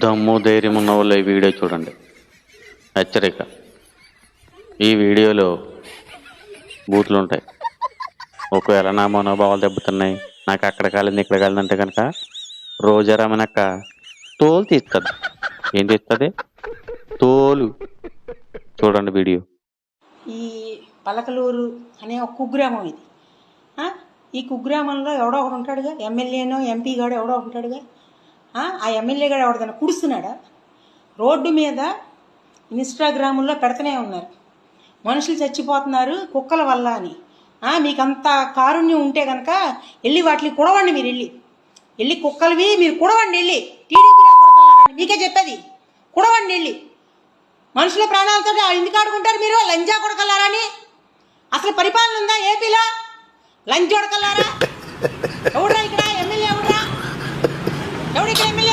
దమ్ము ధైర్యం ఉన్న వాళ్ళు ఈ వీడియో చూడండి. హెచ్చరిక. ఈ వీడియోలో బూతులు ఉంటాయి. ఒకవేళ నా మనోభావాలు దెబ్బతున్నాయి నాకు అక్కడ కాలింది ఇక్కడ కాలిందంటే కనుక రోజా రమణక్క తోలు తీస్తుంది. ఏం తీస్తుంది? తోలు. చూడండి వీడియో. ఈ పలకలూరు అనే ఒక కుగ్రామం ఇది. ఈ కుగ్రామంలో ఎవడో ఒకడు ఉంటాడుగా ఎమ్మెల్యేనో ఎంపీ గాడు ఎవడో ఒకడు ఉంటాడుగా. ఆ? ఎమ్మెల్యే గాడు ఎవడదన్నా కుడుస్తున్నాడా? రోడ్డు మీద ఇన్స్టాగ్రాముల్లో పెడతనే ఉన్నారు. మనుషులు చచ్చిపోతున్నారు కుక్కల వల్ల అని. ఆ, మీకంత కారుణ్యం ఉంటే కనుక వెళ్ళి వాటిని కుడవండి మీరు వెళ్ళి. వెళ్ళి కుక్కలవి మీరు కుడవండి వెళ్ళి. టీడీపీ కొడకలారండి మీకే చెప్పేది. కుడవండి వెళ్ళి. మనుషుల ప్రాణాలతో ఎందుకు ఆడుకుంటారు మీరు లంజా కొడకల్లారని అసలు పరిపాలన ఉందా ఏపీలో? లంచ్ కొడకల్లారా ఎవడ్రా ఇక్కడ ఎమ్మెల్యే